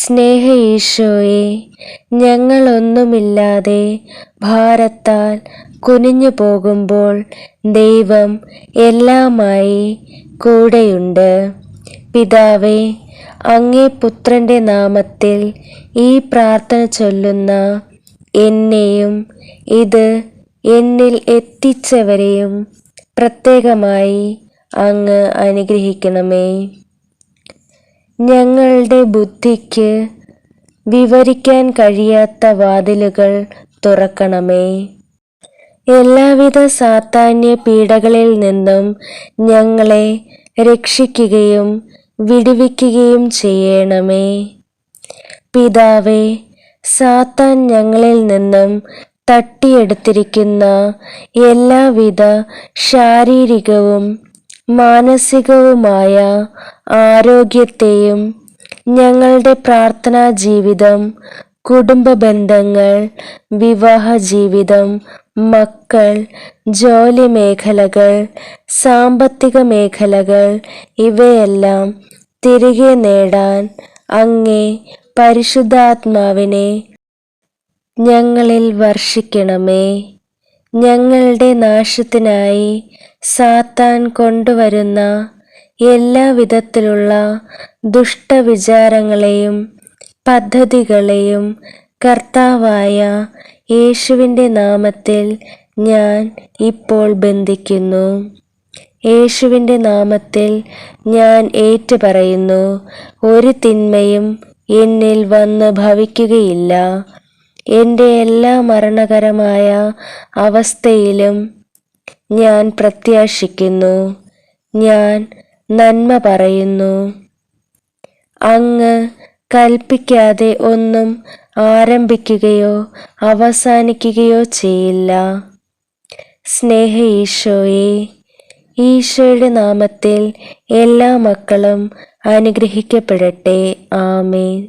സ്നേഹ ഈശോയെ ഞങ്ങളൊന്നുമില്ലാതെ ഭാരത്താൽ കുനിഞ്ഞു പോകുമ്പോൾ ദൈവം എല്ലാമായി കൂടെയുണ്ട്. പിതാവേ അങ്ങേ പുത്രന്റെ നാമത്തിൽ ഈ പ്രാർത്ഥന ചൊല്ലുന്ന എന്നെയും ഇത് എന്നിൽ എത്തിച്ചവരെയും പ്രത്യേകമായി അങ്ങ് അനുഗ്രഹിക്കണമേ. ഞങ്ങളുടെ ബുദ്ധിക്ക് വിവരിക്കാൻ കഴിയാത്ത വാതിലുകൾ തുറക്കണമേ. എല്ലാവിധ സാത്താന്യ പീഡകളിൽ നിന്നും ഞങ്ങളെ രക്ഷിക്കുകയും വിടുവിക്കുകയും ചെയ്യണമേ. പിതാവേ സാത്താൻ ഞങ്ങളിൽ നിന്നും തട്ടിയെടുത്തിരിക്കുന്ന എല്ലാവിധ ശാരീരികവും മാനസികവുമായ ആരോഗ്യത്തെയും ഞങ്ങളുടെ പ്രാർത്ഥനാ ജീവിതം കുടുംബ ബന്ധങ്ങൾ വിവാഹ ജീവിതം മക്കൾ ജോലി മേഖലകൾ സാമ്പത്തിക മേഖലകൾ ഇവയെല്ലാം തിരികെ നേടാൻ അങ്ങേ പരിശുദ്ധാത്മാവിനെ ഞങ്ങളിൽ വർഷിക്കണമേ. ഞങ്ങളുടെ നാശത്തിനായി സാത്താൻ കൊണ്ടുവരുന്ന എല്ലാ വിധത്തിലുള്ള ദുഷ്ടവിചാരങ്ങളെയും പദ്ധതികളെയും കർത്താവായ യേശുവിന്റെ നാമത്തിൽ ഞാൻ ഇപ്പോൾ ബന്ധിക്കുന്നു. യേശുവിന്റെ നാമത്തിൽ ഞാൻ ഏറ്റുപറയുന്നു. ഒരു തിന്മയും എന്നിൽ വന്ന് ഭവിക്കുകയില്ല. എന്റെ എല്ലാ മരണകരമായ അവസ്ഥയിലും ഞാൻ പ്രത്യാശിക്കുന്നു. ഞാൻ നന്മ പറയുന്നു. അങ്ങ് കൽപ്പിക്കാതെ ഒന്നും ആരംഭിക്കുകയോ അവസാനിക്കുകയോ ചെയ്യില്ല. സ്നേഹ ഈശോയെ ഈശോയുടെ നാമത്തിൽ എല്ലാ മക്കളും അനുഗ്രഹിക്കപ്പെടട്ടെ. ആമേൻ.